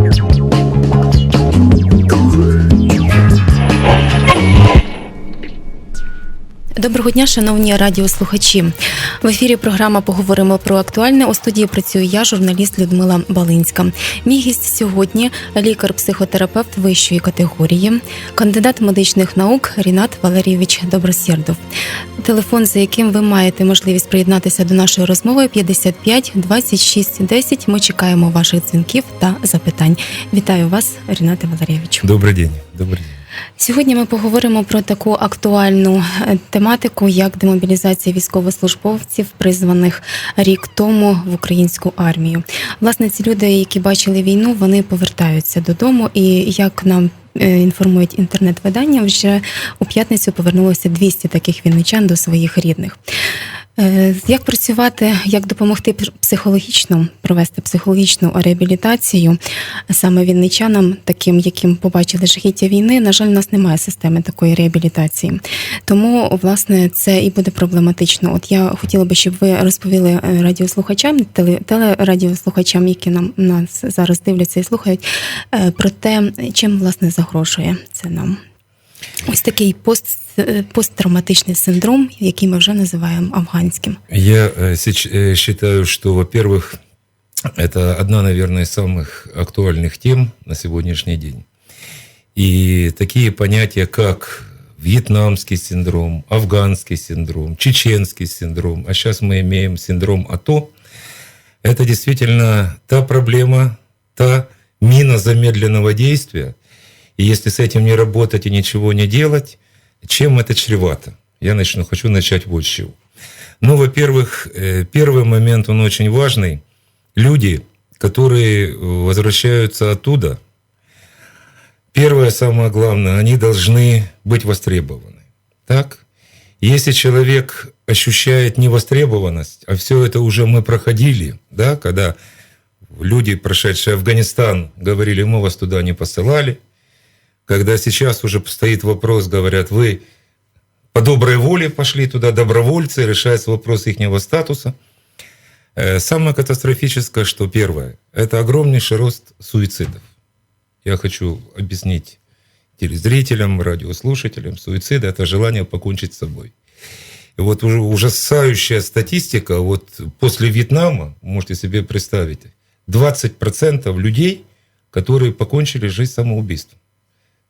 Here's what you want. Доброго дня, шановні радіослухачі. В ефірі програма Поговоримо про актуальне. У студії працюю я, журналіст Людмила Балинська. Мій гість сьогодні лікар-психотерапевт вищої категорії, кандидат медичних наук Рінат Валерійович Добросєрдов. Телефон, за яким ви маєте можливість приєднатися до нашої розмови, 55 26 10. Ми чекаємо ваших дзвінків та запитань. Вітаю вас, Рінате Валерійовичу. Добрый день. Добрый день. Сьогодні ми поговоримо про таку актуальну е, тематику, як демобілізація військовослужбовців, призваних рік тому в українську армію. Власне, ці люди, які бачили війну, вони повертаються додому, і як нам е, інформують інтернет-видання, вже у п'ятницю повернулося 200 таких вінничан до своїх рідних. Е, Як працювати, як допомогти психологічно провести психологічну реабілітацію саме вінничанам, таким, яким побачили жахіття війни, на жаль, у нас немає системи такої реабілітації. Тому, власне, це і буде проблематично. От я хотіла би, щоб ви розповіли е, радіослухачам, телерадіослухачам, які нам нас зараз дивляться і слухають, е, про те, чим власне загрожує це нам. Ось такий пост, посттравматичний синдром, який ми вже називаємо афганським. Я считаю, что, во-первых, это одна, наверное, из самых актуальных тем на сегодняшний день. И такие понятия, как вьетнамский синдром, афганский синдром, чеченский синдром, а сейчас мы имеем синдром АТО, это действительно та проблема, та мина замедленного действия. И если с этим не работать и ничего не делать, чем это чревато? Я начну, хочу начать вот с чего. Ну, во-первых, э, первый момент, он очень важный. Люди, которые возвращаются оттуда, первое, самое главное, они должны быть востребованы. Так? Если человек ощущает невостребованность, а все это уже мы проходили, да, когда люди, прошедшие Афганистан, говорили, мы вас туда не посылали, когда сейчас уже стоит вопрос, говорят, вы по доброй воле пошли туда, добровольцы, решается вопрос их статуса. Э, Самое катастрофическое, что первое, это огромнейший рост суицидов. Я хочу объяснить телезрителям, радиослушателям, суицид – это желание покончить с собой. И вот ужасающая статистика, вот после Вьетнама, можете себе представить, 20% людей, которые покончили жизнь самоубийством.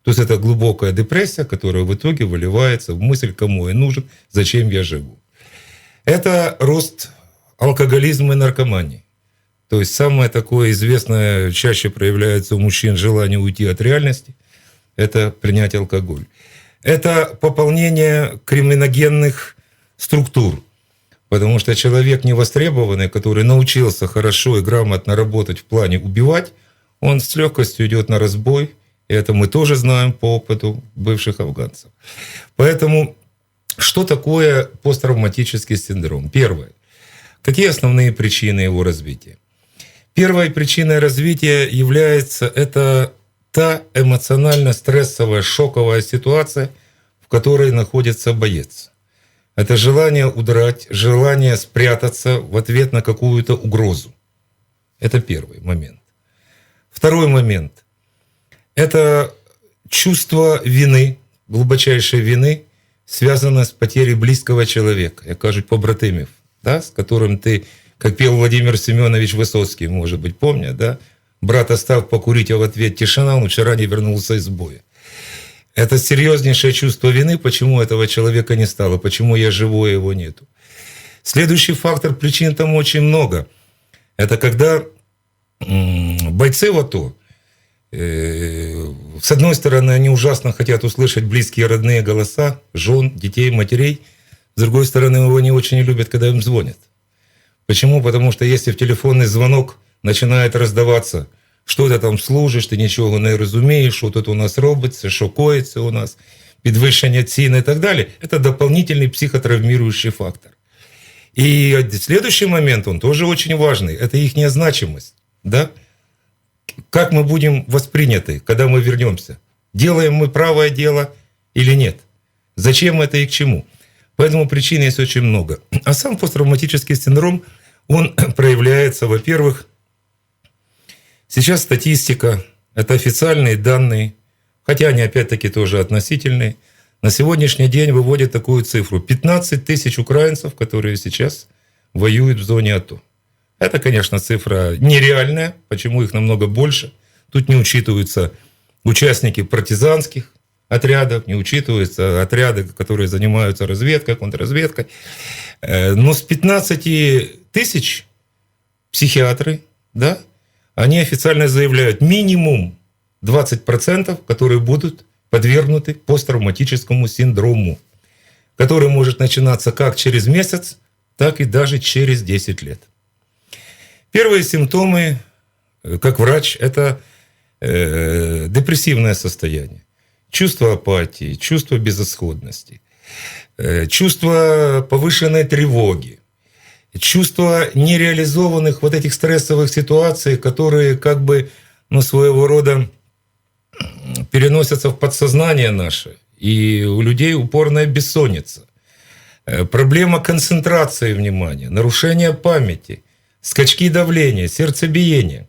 То есть это глубокая депрессия, которая в итоге выливается в мысль, кому я нужен, зачем я живу. Это рост алкоголизма и наркомании. То есть самое такое известное, чаще проявляется у мужчин желание уйти от реальности, это принять алкоголь. Это пополнение криминогенных структур. Потому что человек невостребованный, который научился хорошо и грамотно работать в плане убивать, он с легкостью идет на разбой. Это мы тоже знаем по опыту бывших афганцев. Поэтому что такое посттравматический синдром? Первое. Какие основные причины его развития? Первой причиной развития является это та эмоционально-стрессовая шоковая ситуация, в которой находится боец. Это желание удрать, желание спрятаться в ответ на какую-то угрозу. Это первый момент. Второй момент – это чувство вины, глубочайшей вины, связанное с потерей близкого человека, як кажуть, побратимів, да, с которым ты, как пел Владимир Семенович Высоцкий, может быть, помнят, да, брат остав покурить, а в ответ тишина, он вчера не вернулся из боя. Это серьезнейшее чувство вины, почему этого человека не стало, почему я живой, а его нету. Следующий фактор, причин там очень много. Это когда бойцы в АТО, с одной стороны, они ужасно хотят услышать близкие родные голоса, жен, детей, матерей. С другой стороны, его не очень любят, когда им звонят. Почему? Потому что если в телефонный звонок начинает раздаваться, що ти там служиш, ти нічого не розумієш, що тут у нас робиться, що коїться у нас, підвищення цін і так далі, это дополнительный психотравмирующий фактор. И следующий момент, он тоже очень важный, это их значимость. Да? Как мы будем восприняты, когда мы вернемся? Делаем мы правое дело или нет? Зачем это и к чему? Поэтому причин есть очень много. А сам посттравматический синдром, он проявляется, во-первых, Сейчас статистика, это официальные данные, хотя они опять-таки тоже относительные, на сегодняшний день выводит такую цифру. 15 тысяч украинцев, которые сейчас воюют в зоне АТО. Это, конечно, цифра нереальная. Почему их намного больше? Тут не учитываются участники партизанских отрядов, не учитываются отряды, которые занимаются разведкой, контрразведкой. Э, но с 15 тысяч психиатры, да, они официально заявляют минимум 20%, которые будут подвергнуты посттравматическому синдрому, который может начинаться как через месяц, так и даже через 10 лет. Первые симптомы, э, как врач, это э, депрессивное состояние, чувство апатии, чувство безысходности, э, чувство повышенной тревоги, чувство нереализованных вот этих стрессовых ситуаций, которые как бы ну, своего рода переносятся в подсознание наше. И у людей упорная бессонница. Э, проблема концентрации внимания, нарушение памяти, скачки давления, сердцебиения.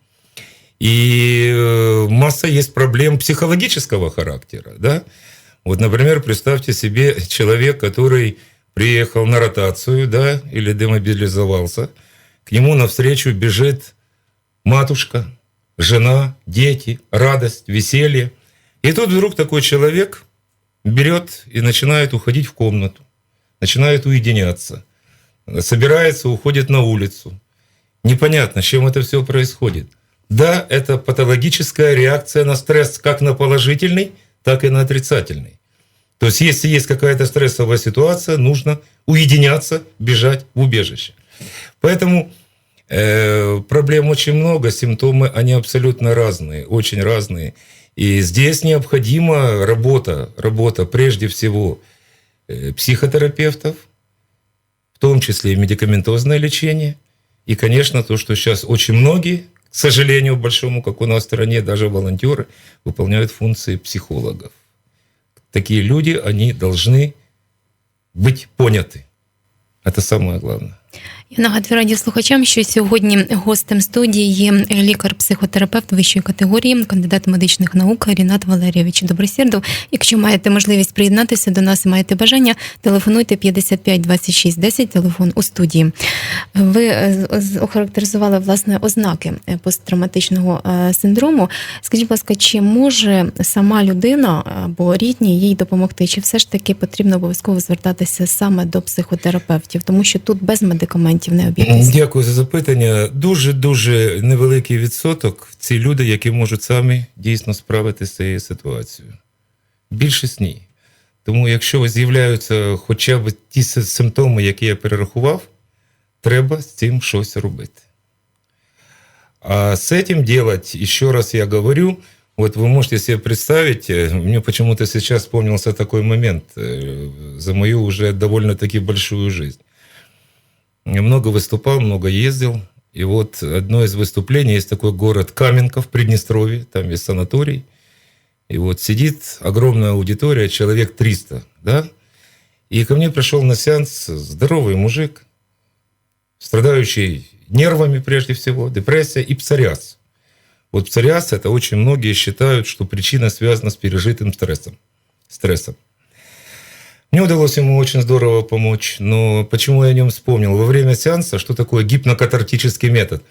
И э, масса есть проблем психологического характера. Да? Вот, например, представьте себе человек, который приехал на ротацию да, или демобилизовался, к нему навстречу бежит матушка, жена, дети, радость, веселье. И тут вдруг такой человек берет и начинает уходить в комнату, начинает уединяться, собирается, уходит на улицу. Непонятно, с чем это все происходит. Да, это патологическая реакция на стресс как на положительный, так и на отрицательный. То есть, если есть какая-то стрессовая ситуация, нужно уединяться, бежать в убежище. Поэтому Э, проблем очень много, симптомы, они абсолютно разные, очень разные. И здесь необходима работа, работа прежде всего э, психотерапевтов, в том числе и медикаментозное лечение. И, конечно, то, что сейчас очень многие, к сожалению, большому, как у нас в стране, даже волонтеры выполняют функции психологов. Такие люди, они должны быть поняты. Это самое главное. Я нагадую радіослухачам, що сьогодні гостем студії є лікар-психотерапевт вищої категорії, кандидат медичних наук Рінат Валерійович Добросєрдов. Якщо маєте можливість приєднатися до нас і маєте бажання, телефонуйте 55 26 10, телефон у студії. Ви е, охарактеризували власне ознаки е, посттравматичного е, синдрому. Скажіть, будь ласка, чи може сама людина або рідні їй допомогти? Чи все ж таки потрібно обов'язково звертатися саме до психотерапевтів, тому що тут без медикаментів? не обійтися? Дякую за запитання. Дуже дуже невеликий відсоток ці люди, які можуть самі дійсно справитися з цією ситуацією. Більшість ні. Тому, якщо з'являються хоча б ті симптоми, які я перерахував, треба з цим щось робити. А с этим делать, еще раз я говорю, вот вы можете себе представить, э, мне почему-то сейчас вспомнился такой момент э, за мою уже довольно-таки большую жизнь. Много выступал, много ездил. И вот одно из выступлений, есть такой город Каменка в Приднестровье, там есть санаторий. И вот сидит огромная аудитория, человек 300, да? И ко мне пришел на сеанс здоровый мужик, страдающий нервами прежде всего, депрессия и псориаз. Вот псориаз, это очень многие считают, что причина связана с пережитым стрессом. стрессом. Мне удалось ему очень здорово помочь, но почему я о нем вспомнил? Во время сеанса, что такое гипнокатартический метод?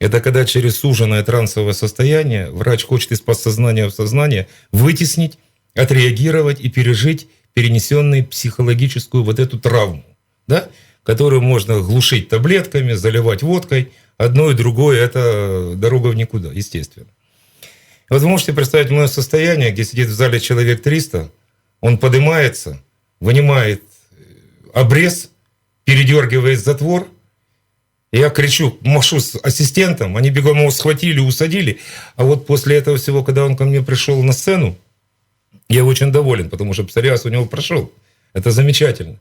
Это когда через суженное трансовое состояние врач хочет из подсознания в сознание вытеснить, отреагировать и пережить перенесенную психологическую вот эту травму, да? которую можно глушить таблетками, заливать водкой. Одно и другое – это дорога в никуда, естественно. Вот вы можете представить мое состояние, где сидит в зале человек 300, он поднимается – вынимает э, обрез, передергивает затвор. Я кричу, машу с ассистентом, они бегом его схватили, усадили. А вот после этого всего, когда он ко мне пришел на сцену, я очень доволен, потому что псориаз у него прошел. Это замечательно.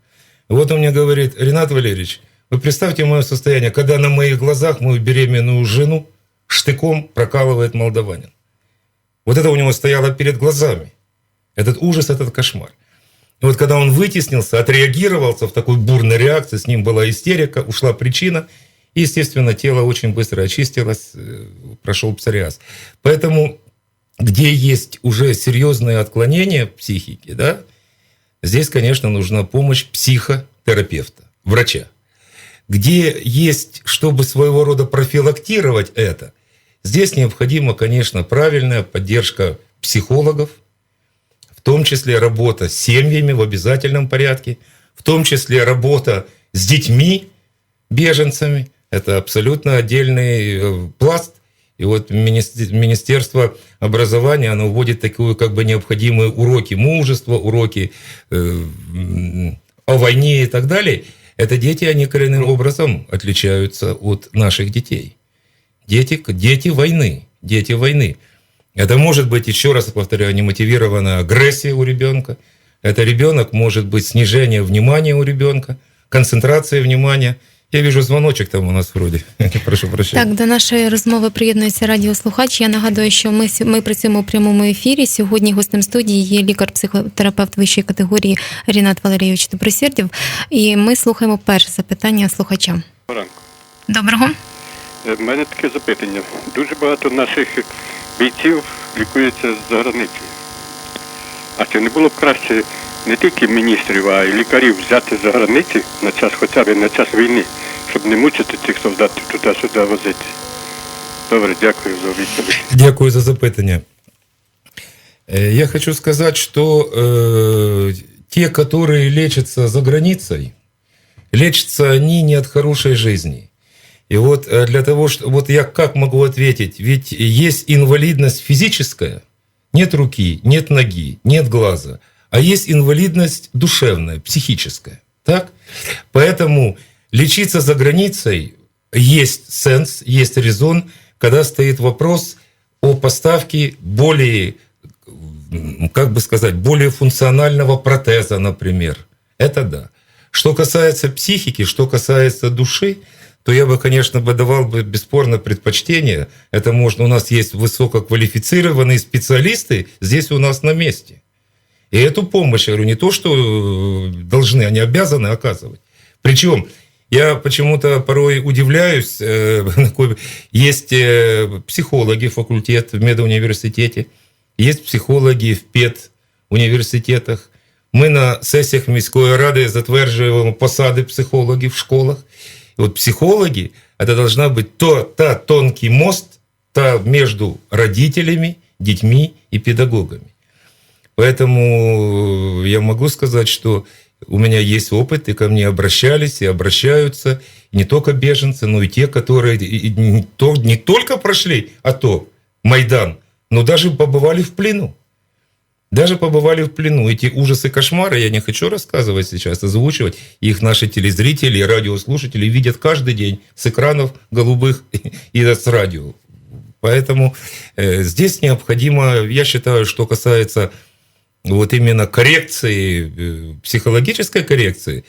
Вот он мне говорит, Ренат Валерьевич, вы представьте мое состояние, когда на моих глазах мою беременную жену штыком прокалывает молдаванин. Вот это у него стояло перед глазами. Этот ужас, этот кошмар. И вот когда он вытеснился, отреагировался в такой бурной реакции, с ним была истерика, ушла причина, И, естественно, тело очень быстро очистилось, э, прошел псориаз. Поэтому, где есть уже серьезные отклонения в психике, да, здесь, конечно, нужна помощь психотерапевта, врача. Где есть, чтобы своего рода профилактировать это, здесь необходима, конечно, правильная поддержка психологов, том числе работа с семьями в обязательном порядке, в том числе работа с детьми, беженцами. Это абсолютно отдельный э, пласт. И вот министер- Министерство образования, оно вводит такую как бы необходимые уроки мужества, уроки э, о войне и так далее. Это дети, они коренным образом отличаются от наших детей. Дети, дети войны, дети войны. Это может быть, еще раз повторяю, немотивированная агрессия у ребенка. Это ребенок может быть снижение внимания у ребенка, концентрация внимания. Я вижу звоночек там у нас вроде. Прошу прощения. Так, до нашої розмови приєднується радіослухач. Я нагадую, що ми, сі- ми працюємо у прямому ефірі. Сьогодні гостем студії є лікар-психотерапевт вищої категорії Рінат Валерійович Добросердів. І ми слухаємо перше запитання слухача. Ранку. Доброго. У мене таке запитання. Дуже багато наших бійців лікуються за границею. А чи не було б краще не тільки міністрів, а й лікарів взяти за границі на час хоча б на час війни, щоб не мучити цих солдатів туди-сюди возити? Добре, дякую за відповідь. Дякую за запитання. Э, Я хочу сказать, что э, те, которые лечатся за границей, лечатся они не от хорошей жизни. И вот э, для того, что вот я как могу ответить, ведь есть инвалидность физическая, нет руки, нет ноги, нет глаза, а есть инвалидность душевная, психическая. Так? Поэтому лечиться за границей есть сенс, есть резон, когда стоит вопрос о поставке более, как бы сказать, более функционального протеза, например. Это да. Что касается психики, что касается души, то я бы, конечно, бы давал бы бесспорно предпочтение. Это можно, у нас есть высококвалифицированные специалисты здесь у нас на месте. И эту помощь, я говорю, не то, что э, должны, они обязаны оказывать. Причем я почему-то порой удивляюсь, э, такой- есть э, психологи факультет в медуниверситете, есть психологи в педуніверситетах. Ми на сесіях міської ради затверджуємо посади психологів в школах. Вот психологи – это должна быть то, та тонкий мост та между родителями, детьми и педагогами. Поэтому я могу сказать, что у меня есть опыт, и ко мне обращались, и обращаются не только беженцы, но и те, которые не, то, только прошли АТО, Майдан, но даже побывали в плену. Даже побывали в плену. Эти ужасы, кошмары я не хочу рассказывать сейчас, озвучивать. Их наши телезрители и радиослушатели видят каждый день с экранов голубых и с радио. Поэтому э, здесь необходимо, я считаю, что касается вот именно коррекции, э, психологической коррекции,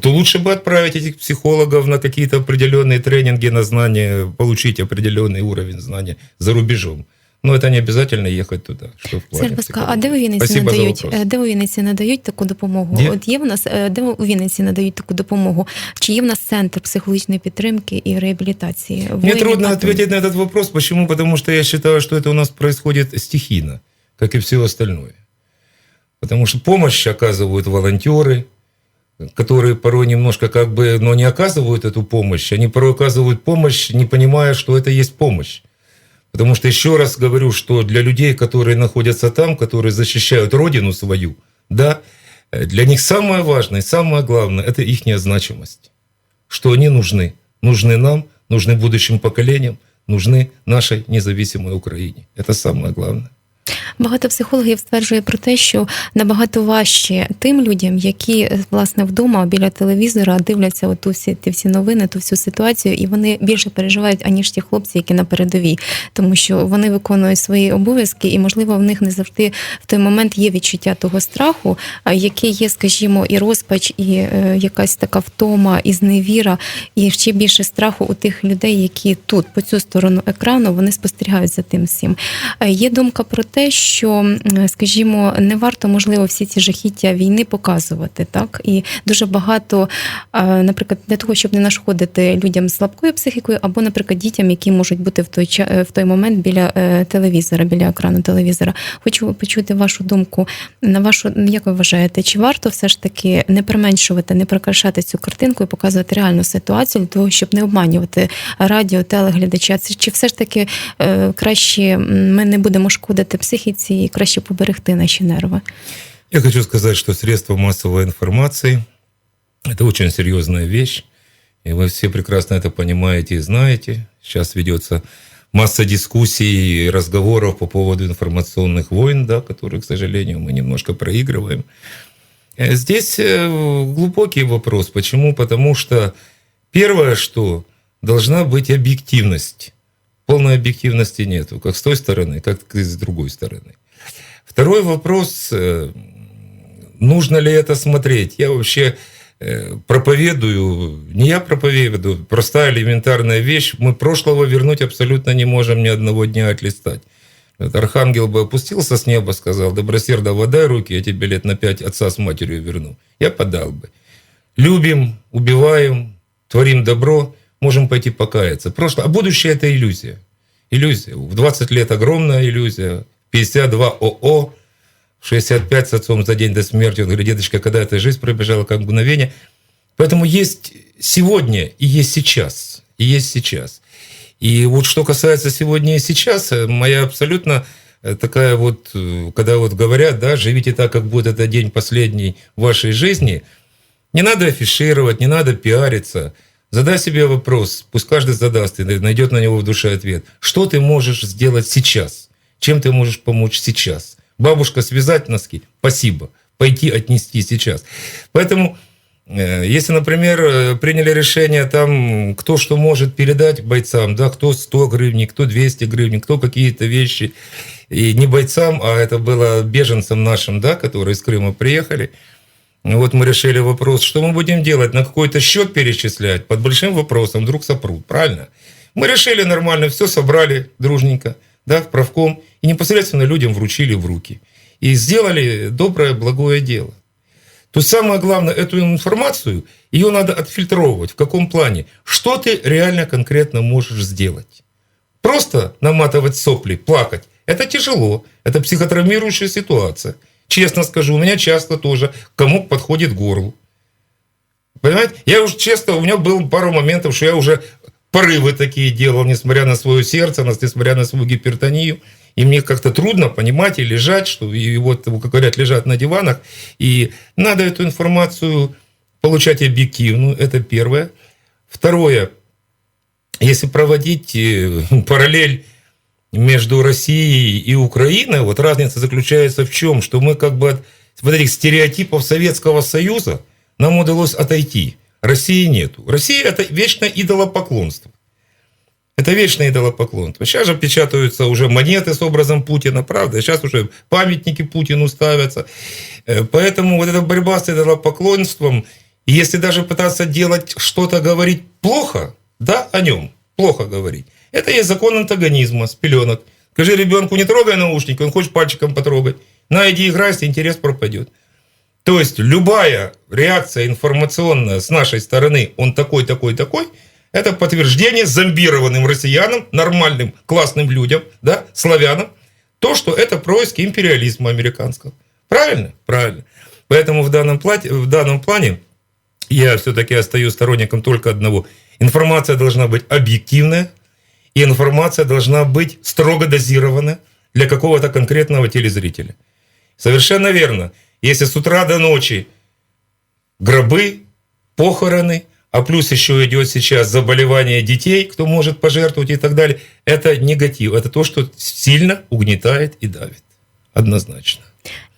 то лучше бы отправить этих психологов на какие-то определенные тренинги на знания, получить определенный уровень знания за рубежом. Но это не обязательно ехать туда. Что в плане Скажіть, будь ласка, а психологии. де у Вінниці Спасибо за надають, вопрос. е, де у Вінниці надають таку допомогу? Де? От є в нас е, де у Вінниці надають таку допомогу? Чи є в нас центр психологічної підтримки і реабілітації? Мне воїнів трудно АТО? ответить на этот вопрос. Почему? Потому что я считаю, что это у нас происходит стихийно, как и все остальное. Потому что помощь оказывают волонтеры, которые порой немножко как бы, но не оказывают эту помощь. Они порой оказывают помощь, не понимая, что это есть помощь. Потому что еще раз говорю, что для людей, которые находятся там, которые защищают родину свою, да, для них самое важное, самое главное – это их значимость. Что они нужны. Нужны нам, нужны будущим поколениям, нужны нашей независимой Украине. Это самое главное. Багато психологів стверджує про те, що набагато важче тим людям, які е, власне вдома біля телевізора дивляться оту всі ті всі новини, ту всю ситуацію, і вони більше переживають аніж ті хлопці, які на передовій, тому що вони виконують свої обов'язки, і можливо в них не завжди в той момент є відчуття того страху, яке є, скажімо, і розпач, і е, якась така втома, і зневіра, і ще більше страху у тих людей, які тут по цю сторону екрану вони спостерігають за тим всім. Е, Є думка про те, що, скажімо, не варто можливо всі ці жахіття війни показувати, так і дуже багато, наприклад, для того, щоб не нашкодити людям з слабкою психікою, або, наприклад, дітям, які можуть бути в той в той момент біля е, телевізора, біля екрану телевізора. Хочу почути вашу думку. На вашу як ви вважаєте, чи варто все ж таки не применшувати, не прикрашати цю картинку і показувати реальну ситуацію для того, щоб не обманювати радіо, телеглядача? Чи все ж таки е, краще ми не будемо шкодити психіці і краще поберегти наші нерви? Я хочу сказать, что средства массовой информации – это очень серьезная вещь. И вы все прекрасно это понимаете и знаете. Сейчас ведется масса дискуссий и разговоров по поводу информационных войн, да, которые, к сожалению, мы немножко проигрываем. Э, Здесь э, глубокий вопрос. Почему? Потому что первое, что должна быть объективность. Полной объективности нету, как с той стороны, как и с другой стороны. Второй вопрос, э, нужно ли это смотреть? Я вообще э, проповедую, не я проповедую, простая элементарная вещь. Мы прошлого вернуть абсолютно не можем ни одного дня отлистать. Архангел бы опустился с неба, сказал, добросердо, водай руки, я тебе лет на пять отца с матерью верну. Я подал бы. Любим, убиваем, творим добро, можем пойти покаяться. Прошлое, а будущее – это иллюзия. Иллюзия. В 20 лет огромная иллюзия, 52 ОО, в 65 с отцом за день до смерти. Он говорит, дедочка, когда эта жизнь пробежала, как мгновение. Поэтому есть сегодня и есть сейчас. И есть сейчас. И вот что касается сегодня и сейчас, э, моя абсолютно э, такая вот, э, когда вот говорят, да, живите так, как будет это день последний в вашей жизни, не надо афишировать, не надо пиариться. Задай себе вопрос, пусть каждый задаст и найдет на него в душе ответ. Что ты можешь сделать сейчас? Чем ты можешь помочь сейчас? Бабушка связать носки? Спасибо. Пойти отнести сейчас. Поэтому, э, если, например, э, приняли решение, там, кто что может передать бойцам, да, кто 100 гривен, кто 200 гривен, кто какие-то вещи, и не бойцам, а это было беженцам нашим, да, которые из Крыма приехали, Вот мы решили вопрос, что мы будем делать, на какой-то счет перечислять, под большим вопросом, вдруг сопрут, правильно? Мы решили нормально, все собрали дружненько, да, в правком, и непосредственно людям вручили в руки. И сделали доброе, благое дело. То самое главное, эту информацию, ее надо отфильтровывать. В каком плане? Что ты реально конкретно можешь сделать? Просто наматывать сопли, плакать. Это тяжело. Это психотравмирующая ситуация. Честно скажу, у меня часто тоже комок подходит к горлу. Понимаете? Я уже честно, у меня было пару моментов, что я уже порывы такие делал, несмотря на свое сердце, несмотря на свою гипертонию. И мне как-то трудно понимать и лежать, что и вот, как говорят, лежат на диванах. И надо эту информацию получать объективную, это первое. Второе, если проводить э, параллель между Россией и Украиной, вот разница заключается в чем? Что мы как бы от вот этих стереотипов Советского Союза нам удалось отойти. России нету. Россия это вечное идолопоклонство. Это вечное идолопоклонство. Сейчас же печатаются уже монеты с образом Путина, правда? Сейчас уже памятники Путину ставятся. Э, Поэтому вот эта борьба с идолопоклонством, если даже пытаться делать что-то, говорить плохо, да, о нем, плохо говорить, это есть закон антагонизма с пеленок. Скажи ребенку, не трогай наушники, он хочет пальчиком потрогать. На, иди играйся, интерес пропадет. То есть любая реакция информационная с нашей стороны, он такой, такой, такой, это подтверждение зомбированным россиянам, нормальным, классным людям, да, славянам, то, что это происки империализма американского. Правильно? Правильно. Поэтому в данном, плане, в данном плане я все-таки остаюсь сторонником только одного. Информация должна быть объективная, и информация должна быть строго дозирована для какого-то конкретного телезрителя. Совершенно верно. Если с утра до ночи гробы, похороны, а плюс еще идет сейчас заболевание детей, кто может пожертвовать и так далее, это негатив. Это то, что сильно угнетает и давит. Однозначно.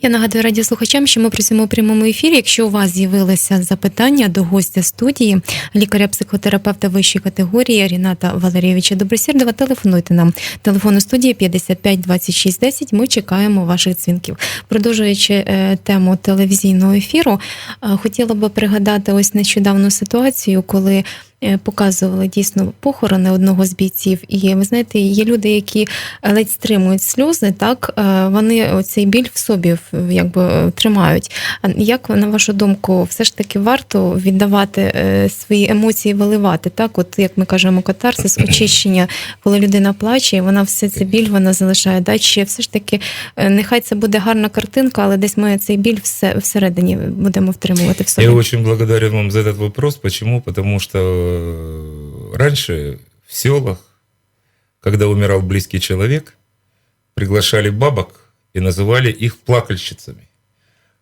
Я нагадую радіослухачам, що ми працюємо у прямому ефірі. Якщо у вас з'явилися запитання до гостя студії, лікаря-психотерапевта вищої категорії Ріната Валерійовича Добросєрдова, телефонуйте нам. Телефон у студії 55 26 10. Ми чекаємо ваших дзвінків. Продовжуючи е, тему телевізійного ефіру, е, хотіла би пригадати ось нещодавну ситуацію, коли показували дійсно похорони одного з бійців. І ви знаєте, є люди, які ледь стримують сльози, так е, вони цей біль в собі якби е, тримають. Як на вашу думку, все ж таки варто віддавати е, свої емоції, виливати? Так, от як ми кажемо, катарсис, очищення, коли людина плаче, вона все це біль вона залишає. Да? Чи все ж таки е, нехай це буде гарна картинка, але десь ми цей біль все всередині будемо втримувати в собі. Я очень благодарен вам за этот вопрос. Почему? Потому э, раньше в селах, когда умирал близкий человек, приглашали бабок и называли их плакальщицами.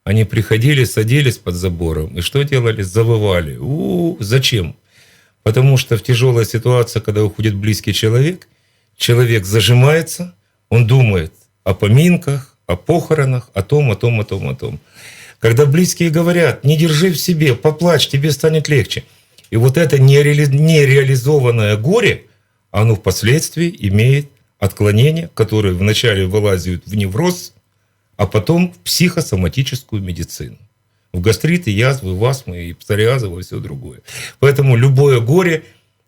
Они приходили, садились под забором и что делали? Завывали. У, зачем? Потому что в тяжелой ситуации, когда уходит близкий человек, человек зажимается, он думает о поминках, о похоронах, о том, о том, о том, о том. Когда близкие говорят, не держи в себе, поплачь, тебе станет легче. И вот это нереали- нереализованное горе, оно впоследствии имеет отклонения, которые вначале вылазят в невроз, а потом в психосоматическую медицину. В гастриты, язвы, в астмы и псориазы, во все другое. Поэтому любое горе,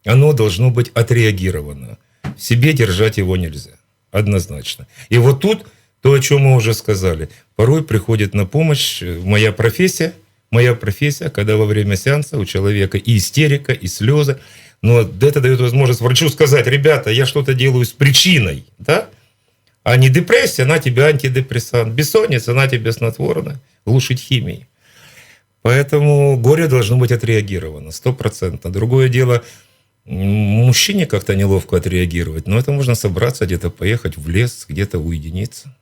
оно должно быть отреагировано. В себе держать его нельзя. Однозначно. И вот тут то, о чем мы уже сказали. Порой приходит на помощь э, моя профессия, моя профессия, когда во время сеанса у человека и истерика, и слезы. Но это дает возможность врачу сказать, ребята, я что-то делаю с причиной, да? А не депрессия, на тебе антидепрессант. Бессонница, на тебе снотворное. Глушить химией. Поэтому горе должно быть отреагировано, стопроцентно. Другое дело, мужчине как-то неловко отреагировать, но это можно собраться, где-то поехать в лес, где-то уединиться.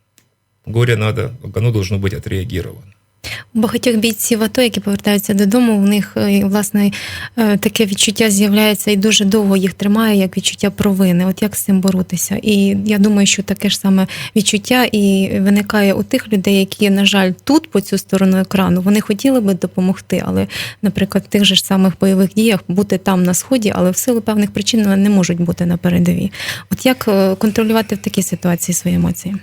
Горе надо, оно должно быть отреагировано. У багатьох бійців АТО, які повертаються додому, в них е, власне е, таке відчуття з'являється і дуже довго їх тримає, як відчуття провини. От як з цим боротися? І я думаю, що таке ж саме відчуття і виникає у тих людей, які, на жаль, тут по цю сторону екрану, вони хотіли би допомогти, але, наприклад, в тих же ж самих бойових діях бути там на сході, але в силу певних причин вони не можуть бути на передовій. От як е, контролювати в такій ситуації свої емоції?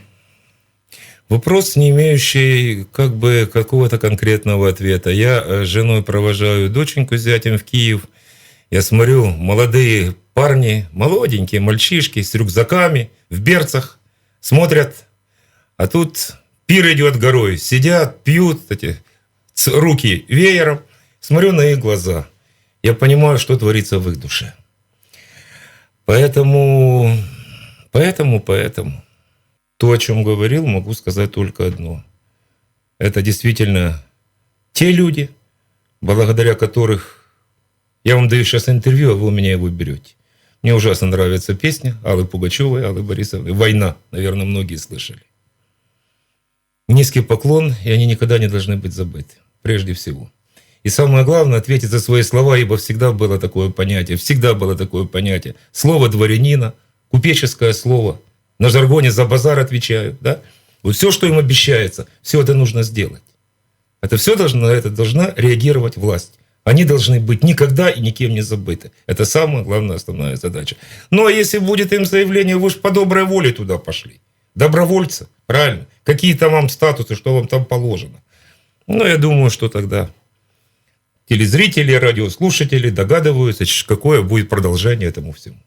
Вопрос, не имеющий как бы какого-то конкретного ответа. Я э, с женой провожаю доченьку с зятем в Киев. Я смотрю, молодые парни, молоденькие мальчишки с рюкзаками, в берцах, смотрят. А тут пир идет горой. Сидят, пьют эти руки веером. Смотрю на их глаза. Я понимаю, что творится в их душе. Поэтому, поэтому, поэтому. То, о чем говорил, могу сказать только одно. Это действительно те люди, благодаря которых я вам даю сейчас интервью, а вы у меня его берете. Мне ужасно нравится песня Аллы Пугачевой, Аллы Борисовны. «Война», наверное, многие слышали. Низкий поклон, и они никогда не должны быть забыты, прежде всего. И самое главное, ответить за свои слова, ибо всегда было такое понятие, всегда было такое понятие. Слово дворянина, купеческое слово. На жаргоне за базар отвечают, да? Вот все, что им обещается, все это нужно сделать. Это все должно, на это должна реагировать власть. Они должны быть никогда и никем не забыты. Это самая главная основная задача. Ну а если будет им заявление, вы же по доброй воле туда пошли. Добровольцы, правильно. Какие там вам статусы, что вам там положено. Ну, я думаю, что тогда телезрители, радиослушатели догадываются, какое будет продолжение этому всему.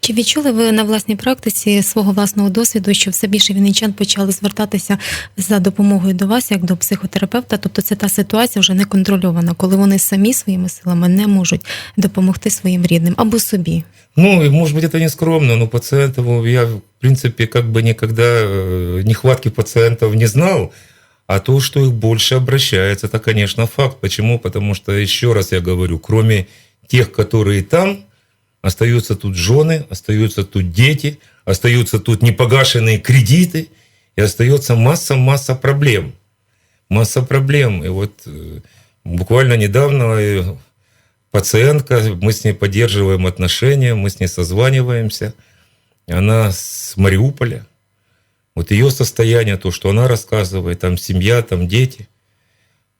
Чи відчули ви на власній практиці свого власного досвіду, що все більше вінничан почали звертатися за допомогою до вас, як до психотерапевта? Тобто це та ситуація вже не контрольована, коли вони самі своїми силами не можуть допомогти своїм рідним або собі. Ну, и, может быть, это не скромно, но пациентов я, в принципе, как бы никогда э, нехватки пациентов не знал. А то, что их больше обращается, это, конечно, факт. Почему? Потому что, еще раз я говорю, кроме тех, которые там, остаются тут жены, остаются тут дети, остаются тут непогашенные кредиты, и остается масса-масса проблем. Масса проблем. И вот э, буквально недавно э, пациентка, мы с ней поддерживаем отношения, мы с ней созваниваемся. Она с Мариуполя. Вот ее состояние, то, что она рассказывает, там семья, там дети.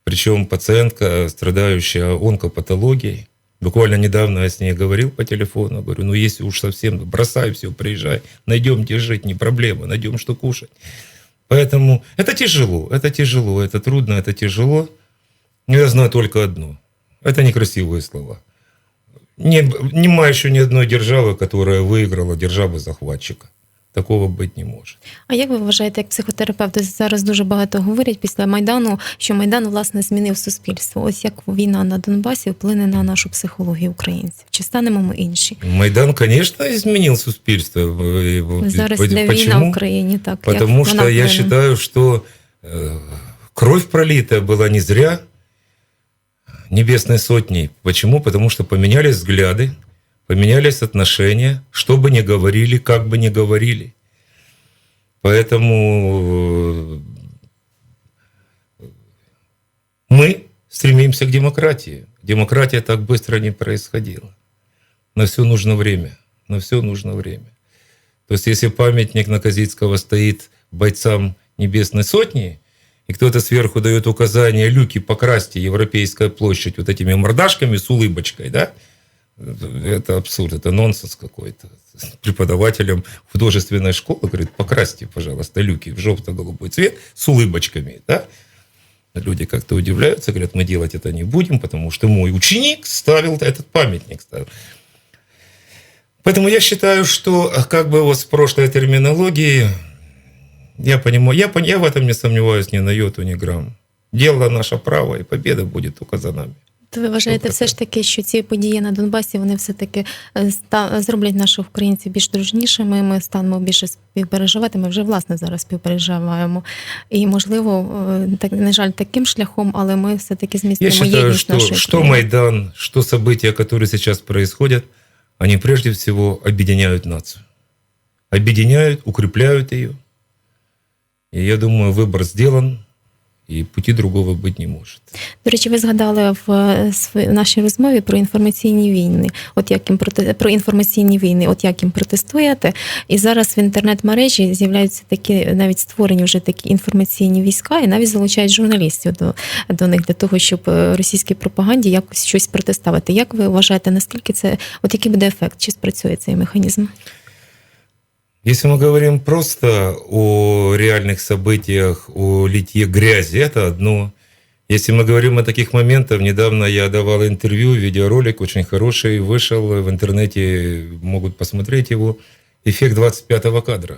Причем пациентка, страдающая онкопатологией. Буквально недавно я с ней говорил по телефону. Говорю, ну если уж совсем, бросай все, приезжай. Найдем где жить, не проблема, найдем что кушать. Поэтому это тяжело, это тяжело, это трудно, это тяжело. Но я знаю только одно. Это некрасивые слова. Не, нема еще ни одной державы, которая выиграла державы захватчика. Такого быть не может. А як ви вважаєте, як психотерапевти зараз дуже багато говорять після майдану, що майдан власне змінив суспільство? Ось як війна на Донбасі вплине на нашу психологію українців? Чи станемо ми інші? Майдан, конечно, изменил суспільство. Э, вот Зараз по- йде війна в Почему? Україні, так Потому як что вона я вплине? считаю, что э, кровь пролитая была не зря небесной сотней. Почему? Потому что поменялись взгляды, поменялись отношения, что бы ни говорили, как бы ни говорили. Поэтому э, мы стремимся к демократии. Демократия так быстро не происходила. На все нужно время. На все нужно время. То есть, если памятник Наказицкого стоит бойцам Небесной Сотни, и кто-то сверху дает указание люки покрасьте Европейская площадь вот этими мордашками с улыбочкой, да, это абсурд, это нонсенс какой-то. Преподавателям художественной школы говорит, покрасьте, пожалуйста, люки в желто-голубой цвет с улыбочками, да. Люди как-то удивляются, говорят, мы делать это не будем, потому что мой ученик ставил этот памятник. Поэтому я считаю, что как бы вот с прошлой терминологией, я понимаю, я, я в этом не сомневаюсь ни на йоту, ни грамм. Дело наше право, и победа будет только за нами. То ви вважаєте все ж таки, що ці події на Донбасі вони все таки зроблять наших українців більш дружнішими. Ми станемо більше співпереживати. Ми вже власне зараз співпереживаємо. І можливо, е, так на жаль, таким шляхом, але ми все таки Я змістимо считаю, єдність что, нашої что країни. Майдан, что события, которые сейчас происходят, они прежде всего объединяют нацию. Объединяют, укрепляют ее. И я думаю, выбор сделан, и пути другого быть не может. До речі, ви згадали в е, нашій розмові про інформаційні війни. От як їм проти про інформаційні війни, от як їм протистояти. І зараз в інтернет-мережі з'являються такі навіть створені вже такі інформаційні війська, і навіть залучають журналістів до, до них для того, щоб е, російській пропаганді якось щось протиставити. Як ви вважаєте, наскільки це от який буде ефект? Чи спрацює цей механізм? Если мы говорим просто о реальных событиях, о литье грязи, это одно. Если мы говорим о таких моментах, недавно я давал интервью, видеоролик очень хороший, вышел в интернете, могут посмотреть его, эффект 25-го кадра.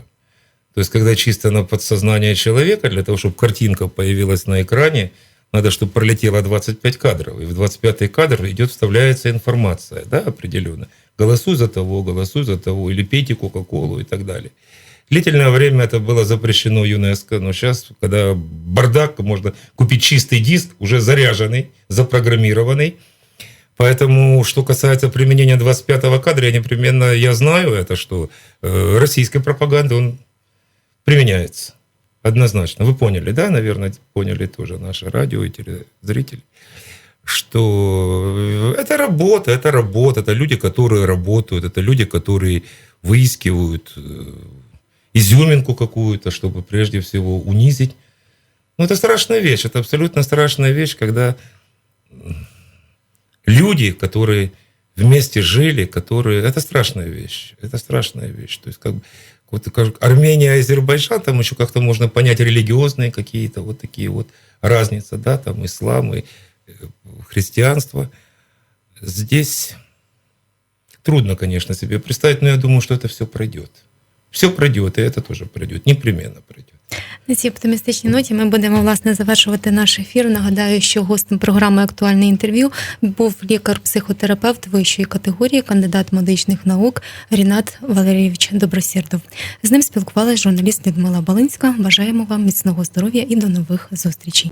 То есть, когда чисто на подсознание человека, для того, чтобы картинка появилась на экране, надо, чтобы пролетело 25 кадров. И в 25 кадр идет, вставляется информация, да, определенно. Голосуй за того, голосуй за того, или пейте Кока-Колу и так далее. Длительное время это было запрещено ЮНЕСКО, но сейчас, когда бардак, можно купить чистый диск, уже заряженный, запрограммированный. Поэтому, что касается применения 25-го кадра, я непременно, я знаю это, что э, российской пропаганды он применяется. Однозначно. Вы поняли, да, наверное, поняли тоже наши радио и телезрители, что это работа, это работа, это люди, которые работают, это люди, которые выискивают э, изюминку какую-то, чтобы прежде всего унизить. Ну, это страшная вещь, это абсолютно страшная вещь, когда люди, которые вместе жили, которые... Это страшная вещь, это страшная вещь. То есть как бы вот как Армения Азербайджан, там еще как-то можно понять религиозные какие-то вот такие вот разницы, да, там ислам и э, христианство. Здесь трудно, конечно, себе представить, но я думаю, что это все пройдет. Все пройдет, и это тоже пройдет, непременно пройдет. На цій оптимістичній ноті ми будемо власне завершувати наш ефір. Нагадаю, що гостем програми Актуальне інтерв'ю був лікар-психотерапевт вищої категорії, кандидат медичних наук Рінат Валерійович Добросєрдов. З ним спілкувалася журналіст Людмила Балинська. Бажаємо вам міцного здоров'я і до нових зустрічей.